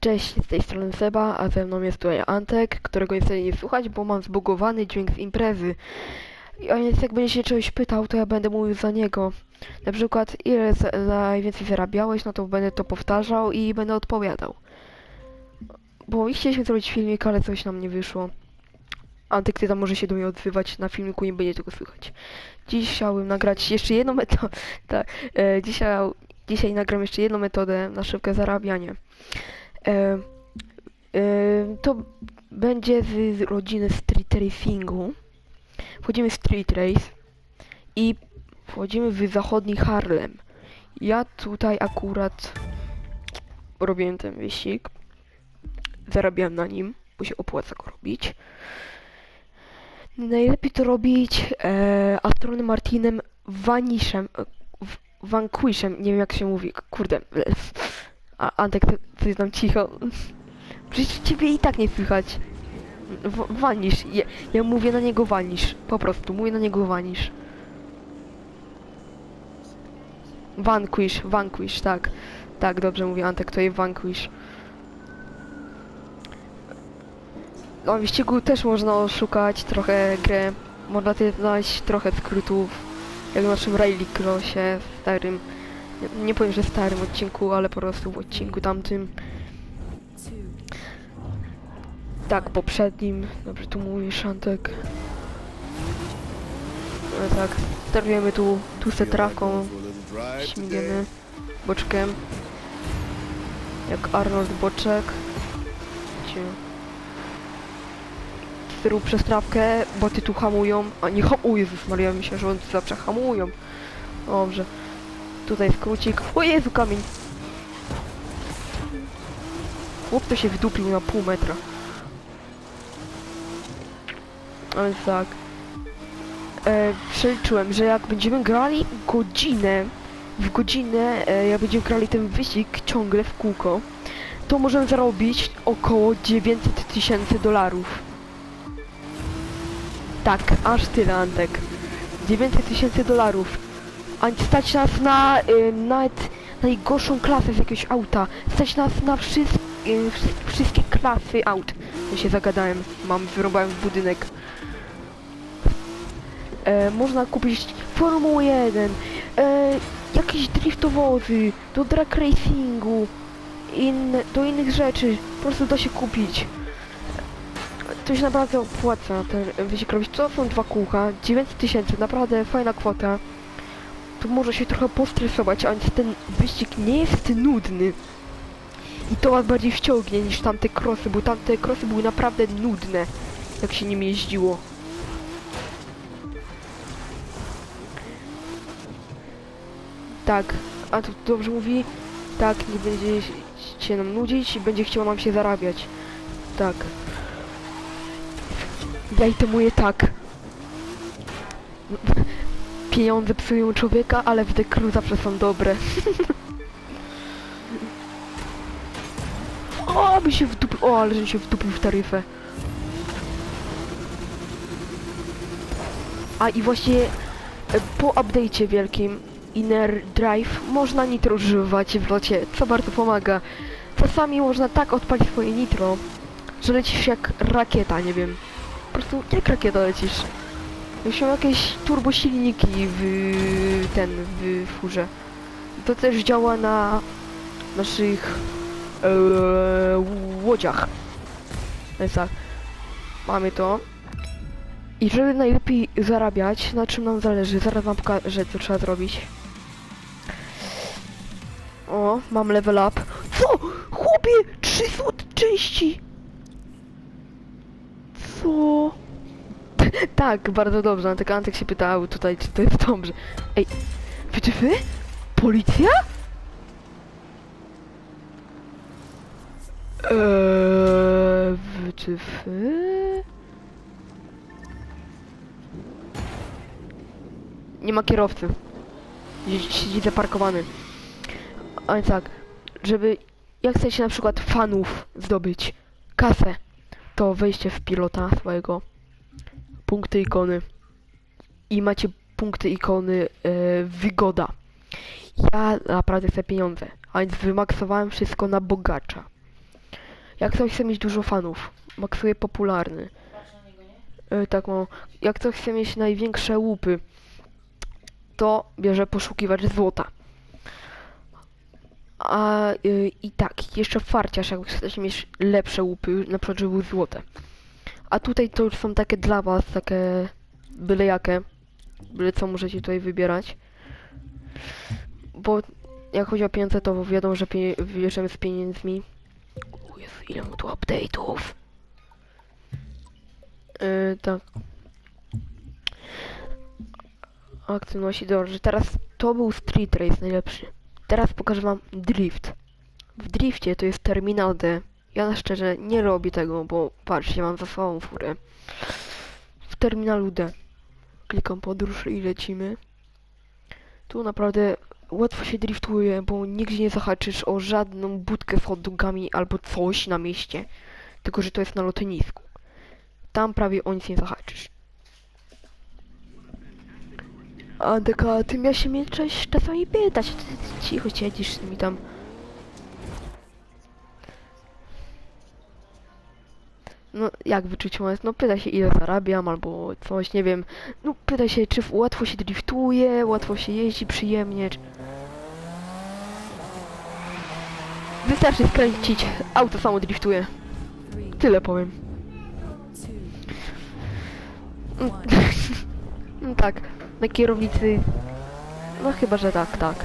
Cześć, z tej strony Seba, a ze mną jest tutaj Antek, którego niestety nie słuchać, bo mam zbugowany dźwięk z imprezy. A więc jak będzie się czegoś pytał, to ja będę mówił za niego. Na przykład, ile za- najwięcej zarabiałeś, no to będę to powtarzał i będę odpowiadał. Bo i chcieliśmy zrobić filmik, ale coś nam nie wyszło. Antek, ty tam może się do mnie odzywać, na filmiku nie będzie tego słychać. Dziś chciałbym nagrać jeszcze jedną metodę, tak, e, dzisiaj, dzisiaj nagram jeszcze jedną metodę na szybkie zarabianie. E, e, to będzie z, z rodziny street racingu. Wchodzimy w street race i wchodzimy w zachodni Harlem. Ja tutaj akurat robiłem ten wyścig. Zarabiałem na nim, bo się opłaca go robić. Najlepiej to robić e, Astronem Martinem Vaniszem, e, Vanquishem, nie wiem jak się mówi, kurde. A Antek, ty, ty jest tam cicho. Przecież ciebie i tak nie słychać. W, wanisz. Ja, ja mówię na niego wanisz. Po prostu, mówię na niego wanisz. Vanquish, Vanquish, tak. Tak, dobrze mówię, Antek, to jest Vanquish. No, w wyścigu też można oszukać trochę grę. Można też znaleźć trochę skrótów. Jak w naszym Rally Crossie starym. Nie, powiem, że starym odcinku, ale po prostu w odcinku tamtym. Tak, poprzednim. Dobrze tu mówisz, Antek. No tak, sterujemy tu, tu se trawką, śmigamy boczkiem. Jak Arnold Boczek. Cię. Steruj przez trawkę, bo ty tu hamują, a nie ham... O Jezus Maria, myślę, że tu zawsze hamują. Dobrze. Tutaj skrócik. O Jezu, kamień. Chłop to się wdupił na pół metra. A więc tak. E, przeliczyłem, że jak będziemy grali godzinę, w godzinę, e, jak będziemy grali ten wyścig ciągle w kółko, to możemy zarobić około 900 tysięcy dolarów. Tak, aż tyle, Antek. 900 tysięcy dolarów. A stać nas na y, nawet najgorszą klasę z jakiegoś auta. Stać nas na wszyst, y, wszystkie klasy aut. Ja się zagadałem, mam, wyrobałem budynek. E, można kupić Formułę 1, e, jakieś driftowozy, do drag racingu, inne, do innych rzeczy. Po prostu da się kupić. To się naprawdę opłaca ten wyścig robić. To są dwa kółka, 900 tysięcy, naprawdę fajna kwota. Tu może się trochę postresować, a ten wyścig nie jest nudny. I to was bardziej wciągnie niż tamte krosy, bo tamte krosy były naprawdę nudne, jak się nim jeździło. Tak, a tu dobrze mówi, tak, nie będzie się nam nudzić i będzie chciał nam się zarabiać. Tak. Ja i to mówię tak. Pieniądze psują człowieka, ale w The Crew zawsze są dobre. o, by się wdupił, o, ale że się wdupił w taryfę. A i właśnie e, po update'cie wielkim Inner Drive można nitro używać w locie, co bardzo pomaga. Czasami można tak odpalić swoje nitro, że lecisz jak rakieta, nie wiem. Po prostu jak rakieta lecisz. Są jakieś turbosilniki w ten, w furze. To też działa na naszych e, łodziach. Więc tak, mamy to. I żeby najlepiej zarabiać, na czym nam zależy, zaraz wam pokażę co trzeba zrobić. O, mam level up. Co? Chłopie! 300 części! Co? tak, bardzo dobrze. Antek Antek się pytał tutaj, czy to jest dobrze. Ej, czy wy? Policja? Eee, czy wy? Nie ma kierowcy. Siedzi- zaparkowany. A tak, żeby jak chcecie na przykład fanów zdobyć kasę, to wejście w pilota swojego, punkty ikony i macie punkty ikony e, wygoda. Ja naprawdę chcę pieniądze, a więc wymaksowałem wszystko na bogacza. Jak ktoś chce mieć dużo fanów, maksuje popularny. E, tak, no, jak ktoś chce mieć największe łupy, to bierze poszukiwacz złota. A y, i tak, jeszcze farciarz, jak chcecie mieć lepsze łupy, na przykład, żeby były złote. A tutaj to już są takie dla was, takie byle jakie. Byle co możecie tutaj wybierać. Bo jak chodzi o pieniądze, to wiadomo, że bierzemy z pieniędzmi. O Jezu, ile mu tu update'ów. Yy, tak. Aktywności, dobrze. Teraz to był Street Race najlepszy. Teraz pokażę wam drift. W drifcie to jest Terminal D. Ja na szczerze nie robię tego, bo patrzcie, mam za sobą furę. W Terminalu D. Klikam podróż i lecimy. Tu naprawdę łatwo się driftuje, bo nigdzie nie zahaczysz o żadną budkę z hotdogami albo coś na mieście. Tylko, że to jest na lotnisku. Tam prawie o nic nie zahaczysz. A taka, ty miałeś się mnie czasami pytać. Ty, ty cicho siedzisz mi tam. No, jak wyczuć moment? No, pyta się ile zarabiam, albo coś, nie wiem. No, pyta się, czy łatwo się driftuje, łatwo się jeździ, przyjemnie. Czy... Wystarczy skręcić, auto samo driftuje. Tyle powiem. No tak, na kierownicy... No chyba, że tak, tak.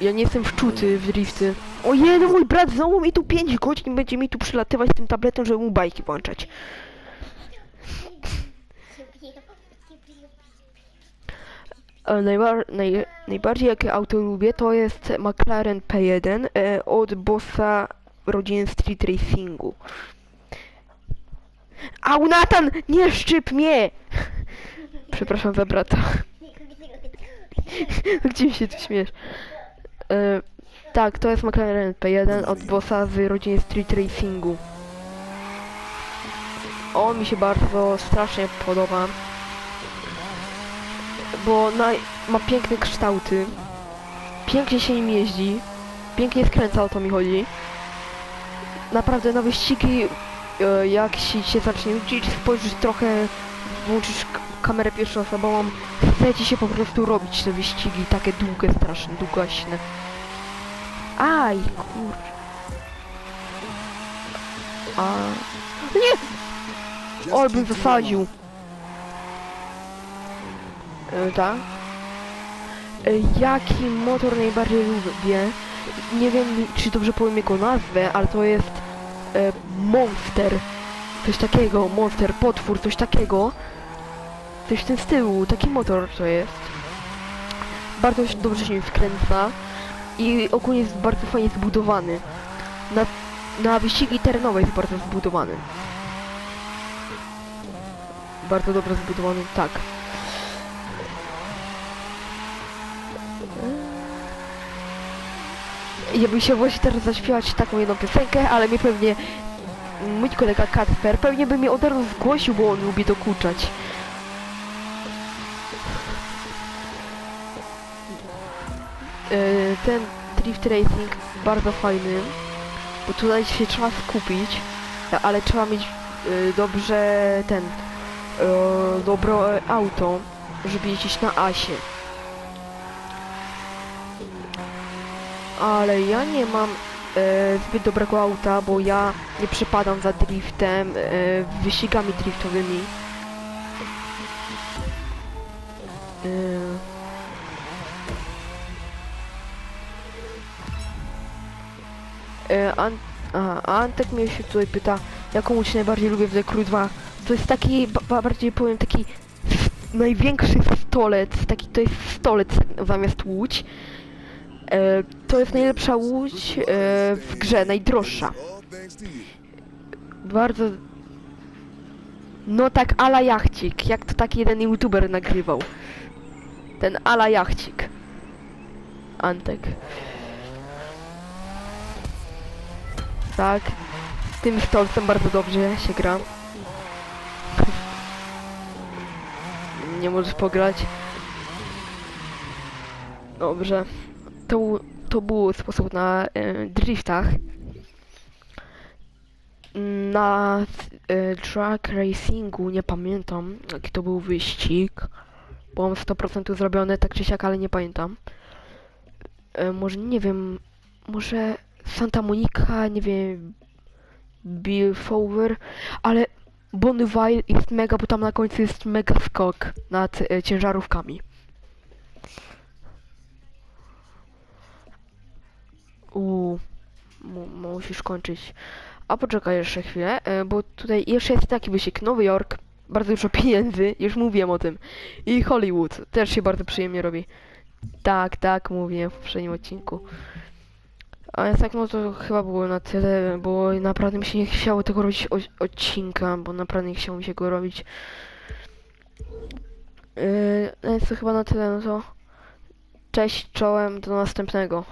Ja nie jestem wczuty w drifty. Ojej, no mój brat znowu mi tu 5 godzin będzie mi tu przylatywać tym tabletem, żeby mu bajki włączać. E, naj najbardziej jakie auto lubię to jest McLaren P1 e, od bossa rodziny Street Racingu. Au Nathan, nie szczyp mnie! Przepraszam za brata. Gdzie się tu śmiesz? E, tak, to jest McLaren P1 od bossa z rodziny Street Racingu. On mi się bardzo strasznie podoba. Bo na, ma piękne kształty. Pięknie się nim jeździ. Pięknie skręca, o to mi chodzi. Naprawdę na wyścigi, e, jak się, się zacznie uczyć, spojrzysz trochę, włączysz kamerę pierwszoosobową, chce ci się po prostu robić te wyścigi, takie długie, strasznie, długaśne. Aj, kur... A... Nie! Ol bym wysadził. E, tak? E, jaki motor najbardziej lubię? Nie wiem, czy dobrze powiem jego nazwę, ale to jest e, Monster. Coś takiego, Monster, potwór, coś takiego. Coś w tym stylu, taki motor to jest. Bardzo się dobrze się wkręca i ogólnie jest bardzo fajnie zbudowany. Na, na wyścigi terenowe jest bardzo zbudowany. Bardzo dobrze zbudowany, tak. Ja bym się właśnie teraz zaśpiewać taką jedną piosenkę, ale mnie pewnie mój kolega Kacper pewnie by mnie od razu zgłosił, bo on lubi dokuczać. Ten Drift Racing bardzo fajny, bo tutaj się trzeba skupić, ale trzeba mieć yy, dobrze ten yy, dobre auto, żeby jeździć na asie. Ale ja nie mam zbyt dobrego auta, bo ja nie przepadam za driftem, wyścigami driftowymi. An aha, Antek mnie się tutaj pyta, jaką łódź najbardziej lubię w The Crew 2. To jest taki, ba ba- bardziej powiem, taki największy stolec, taki to jest stolec zamiast łódź. E, to jest najlepsza łódź e, w grze, najdroższa. Bardzo... No tak ala jachcik, jak to taki jeden youtuber nagrywał. Ten ala jachcik. Antek. Tak. Tym stolcem bardzo dobrze się gra. Nie możesz pograć. Dobrze. To, to był sposób na e, driftach. na e, track racingu nie pamiętam jaki to był wyścig. Mam 100% zrobione tak czy siak, ale nie pamiętam. E, może nie wiem, może Santa Monica, nie wiem, Bill Fowler, ale Bonneville jest mega, bo tam na końcu jest mega skok nad e, ciężarówkami. Uuu, mu, musisz kończyć. A poczekaj jeszcze chwilę, e, bo tutaj jeszcze jest taki wyścig. Nowy Jork, bardzo dużo pieniędzy, już mówiłem o tym. I Hollywood, też się bardzo przyjemnie robi. Tak, tak, mówię w poprzednim odcinku. A więc tak, no to chyba było na tyle, bo naprawdę mi się nie chciało tego robić odcinka, bo naprawdę nie chciało mi się go robić. Yy, więc to chyba na tyle, no to cześć, czołem, do następnego.